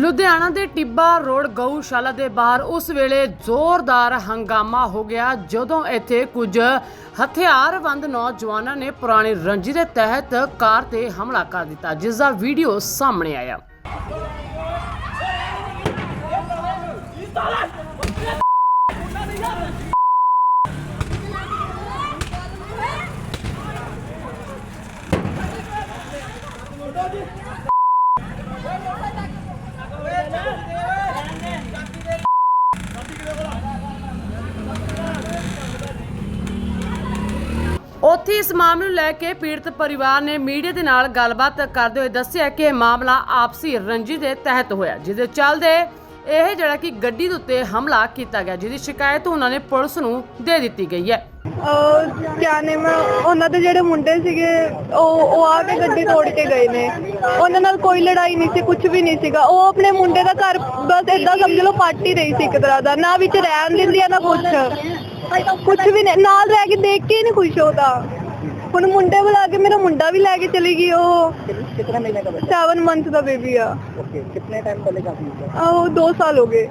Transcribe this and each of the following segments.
ਲੁਧਿਆਣਾ ਦੇ ਟਿੱਬਾ ਰੋਡ ਗਊਸ਼ਾਲਾ ਦੇ ਬਾਹਰ ਉਸ ਵੇਲੇ ਜ਼ੋਰਦਾਰ ਹੰਗਾਮਾ ਹੋ ਗਿਆ ਜਦੋਂ ਇੱਥੇ ਕੁਝ ਹਥਿਆਰਬੰਦ ਨੌਜਵਾਨਾਂ ਨੇ ਪੁਰਾਣੀ ਰੰਜੀ ਦੇ ਤਹਿਤ ਕਾਰ ਤੇ ਹਮਲਾ ਕਰ ਦਿੱਤਾ। ਜਿਸ ਦਾ ਵੀਡੀਓ ਸਾਹਮਣੇ ਆਇਆ। ਉੱਥੇ ਇਸ ਮਾਮਲੇ ਨੂੰ ਲੈ ਕੇ ਪੀੜਤ ਪਰਿਵਾਰ ਨੇ ਮੀਡੀਆ ਦੇ ਨਾਲ ਗੱਲਬਾਤ ਕਰਦੇ ਹੋਏ ਦੱਸਿਆ ਕਿ ਇਹ ਮਾਮਲਾ ਆਪਸੀ ਰੰਜੀ ਦੇ ਤਹਿਤ ਹੋਇਆ ਜਿਹਦੇ ਚੱਲਦੇ ਇਹ ਜਿਹੜਾ ਕਿ ਗੱਡੀ ਦੇ ਉੱਤੇ ਹਮਲਾ ਕੀਤਾ ਗਿਆ, ਜਿਹਦੀ ਸ਼ਿਕਾਇਤ ਉਹਨਾਂ ਨੇ ਪੁਲਿਸ ਨੂੰ ਦੇ ਦਿੱਤੀ ਗਈ ਹੈ। ਅਹ, ਕਿਆ ਨੇ ਮੈਂ ਉਹਨਾਂ ਦੇ ਜਿਹੜੇ ਮੁੰਡੇ ਸੀਗੇ, ਉਹ ਉਹ ਆ ਕੇ ਗੱਡੀ ਤੋੜ ਕੇ ਗਏ ਨੇ। ਉਹਨਾਂ ਨਾਲ ਕੋਈ ਲੜਾਈ ਨਹੀਂ ਸੀ ਕੁਝ ਵੀ ਨਹੀਂ ਸੀਗਾ। ਉਹ ਆਪਣੇ ਮੁੰਡੇ ਦਾ ਘਰ ਬਸ ਏਦਾਂ ਸਮਝ ਲਓ, ਪਾਰਟੀ ਰਹੀ ਸੀ ਇੱਕ ਤਰ੍ਹਾਂ ਦਾ। ਨਾ ਵਿੱਚ ਰਹਿਣ ਦਿੰਦੀ ਆ ਨਾ ਕੁਝ ਕੁਝ ਵੀ ਨਹੀਂ ਨਾਲ ਰਹਿ ਕੇ ਦੇਖ ਕੇ ਹੀ ਨਹੀਂ ਖੁਸ਼ ਹੋਤਾ ਹੁਣ ਮੁੰਡੇ ਬੁਲਾ ਕੇ ਮੇਰਾ ਮੁੰਡਾ ਵੀ ਲੈ ਕੇ ਚਲੀ ਗਈ ਉਹ कितने महीने का बच्चा 7 ਮੰਥ ਦਾ ਬੇਬੀ ਆ ओके कितने टाइम पहले का हुआ ਆਹ, ਉਹ 2 साल ਹੋ ਗਏ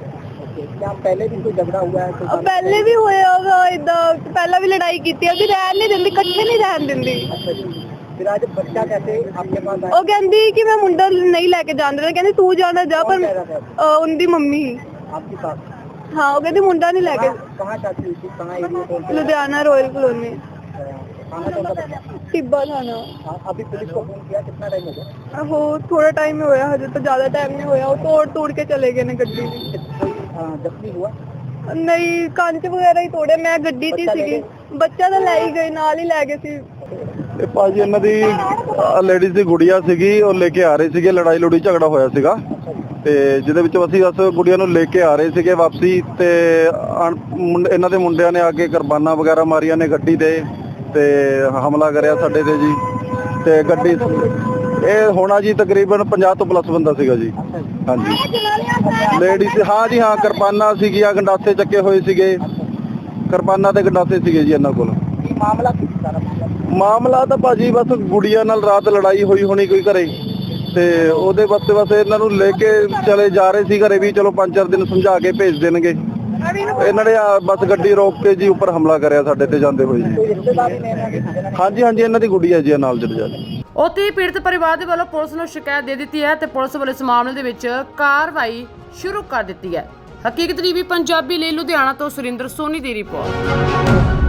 ओके क्या पहले भी कोई झगड़ा हुआ है ਅਹ ਪਹਿਲੇ ਵੀ ਹੋਇਆ ਵਾ ਇਦਾਂ ਪਹਿਲਾਂ ਵੀ ਲੜਾਈ ਕੀਤੀ ਉਹਦੀ ਰਹਿਣ ਨਹੀਂ ਦਿੰਦੀ ਇਕੱਠੇ ਨਹੀਂ ਰਹਿਣ ਦਿੰਦੀ अच्छा जी फिर आज बच्चा कैसे आपके पास आया ਉਹ ਕਹਿੰਦੀ ਕਿ ਮੈਂ ਮੁੰਡਾ ਨਹੀਂ ਲੈ ਕੇ ਜਾਣ ਦੇਣਾ ਕਹਿੰਦੀ ਤੂੰ ਜਾਣਾ ਜਾ ਪਰ ਅਹ ਉਹਦੀ ਮੰਮੀ ਹੀ। आपके पास ਹਾਂ ਉਹ ਕਹਿੰਦੀ ਮੁੰਡਾ ਨਹੀਂ ਲੈ ਕੇ कहाँ शादी हुई थी कहाँ एरिया कौन सा ਲੁਧਿਆਣਾ ਰਾਇਲ ਕਲੋਨੀ खाना कौन सा बच्चा ਟਿੱਬਾ ਥਾਣਾ हाँ, अभी पुलिस को फोन किया कितना टाइम हो गया ਉਹ ਥੋੜਾ ਟਾਈਮ ਹੀ ਹੋਇਆ ਹਜੇ ਤਾਂ ਜ਼ਿਆਦਾ ਟਾਈਮ ਨਹੀਂ ਹੋਇਆ ਉਹ ਤੋੜ ਤੋੜ ਕੇ ਚਲੇ ਗਏ ਨੇ ਗੱਡੀ ਦੀ कोई हाँ, जख्मी हुआ ਨਹੀਂ ਕੰਚ ਵਗੈਰਾ ਹੀ ਤੋੜੇ ਮੈਂ ਗੱਡੀ 'ਚ ਹੀ ਸੀਗੀ ਬੱਚਾ ਤਾਂ ਲੈ ਹੀ ਗਏ ਨਾਲ ਹੀ ਲੈ ਗਏ ਸੀ ਇਹ ਭਾਜੀ ਇਹਨਾਂ ਦੀ ਲੇਡੀਜ਼ ਦੀ ਗੁੜੀਆ ਸੀਗੀ ਉਹ ਲੈ ਕੇ ਆ ਰਹੇ ਸੀਗੇ ਲੜਾਈ ਲੜੀ ਝਗੜਾ ਹੋਇਆ ਸੀਗਾ ਤੇ ਜਿਹਦੇ ਵਿੱਚੋਂ ਅਸੀਂ ਉਸ ਗੁੜੀਆ ਨੂੰ ਲੈ ਕੇ ਆ ਰਹੇ ਸੀਗੇ ਵਾਪਸੀ ਤੇ ਇਹਨਾਂ ਦੇ ਮੁੰਡਿਆਂ ਨੇ ਆ ਕੇ ਕੁਰਬਾਨਾ ਵਗੈਰਾ ਮਾਰੀਆਂ ਨੇ ਗੱਡੀ ਤੇ ਤੇ ਹਮਲਾ ਕਰਿਆ ਸਾਡੇ ਤੇ ਜੀ। ਤੇ ਗੱਡੀ ਇਹ ਹੋਣਾ ਜੀ ਤਕਰੀਬਨ 50 ਤੋਂ ਪਲੱਸ ਬੰਦਾ ਸੀਗਾ ਜੀ। ਹਾਂਜੀ। ਲੇਡੀਜ਼ ਹਾਂ ਜੀ ਹਾਂ ਕਿਰਪਾਨਾਂ ਸੀਗੀਆਂ ਗੰਡਾਸੇ ਚੱਕੇ ਹੋਏ ਸੀਗੇ। ਕਿਰਪਾਨਾਂ ਤੇ ਗੰਡਾਸੇ ਸੀਗੇ ਜੀ ਇਹਨਾਂ ਕੋਲ। ਮਾਮਲਾ ਤਾਂ ਭਾਜੀ ਬਸ ਗੁੜੀਆਂ ਨਾਲ ਰਾਤ ਲੜਾਈ ਹੋਈ ਹੋਣੀ ਕੋਈ ਘਰੇ। ਤੇ ਉਹਦੇ ਵਾਸਤੇ ਬਸ ਇਹਨਾਂ ਨੂੰ ਲੈ ਕੇ ਚਲੇ ਜਾ ਰਹੇ ਸੀ ਘਰੇ ਵੀ, ਚਲੋ ਪੰਜ ਚਾਰ ਦਿਨ ਸਮਝਾ ਕੇ ਭੇਜ ਦੇਣਗੇ। ਇਹਨਾਂ ਨੇ ਬਸ ਗੱਡੀ ਰੋਕ ਕੇ ਜੀ ਉੱਪਰ ਹਮਲਾ ਕਰਿਆ ਸਾਡੇ ਤੇ ਜਾਂਦੇ ਹੋਏ ਜੀ। ਹਾਂਜੀ ਹਾਂਜੀ, ਇਹਨਾਂ ਦੀ ਗੁੱਡੀ ਹੈ ਜੀ ਨਾਲ ਜੜ ਜਾਂਦੀ ਉਤੇ ਪੀੜਤ ਪਰਿਵਾਰ ਦੇ ਵੱਲੋਂ ਪੁਲਿਸ ਨੂੰ ਸ਼ਿਕਾਇਤ ਦੇ ਦਿੱਤੀ ਹੈ ਤੇ ਪੁਲਿਸ ਵੱਲੋਂ ਇਸ ਮਾਮਲੇ ਦੇ ਵਿੱਚ ਕਾਰਵਾਈ ਸ਼ੁਰੂ ਕਰ ਦਿੱਤੀ ਹੈ। ਹਕੀਕਤ ਟੀਵੀ ਪੰਜਾਬੀ ਲਈ ਲੁਧਿਆਣਾ ਤੋਂ ਸੁਰਿੰਦਰ ਸੋਨੀ ਦੀ ਰਿਪੋਰਟ।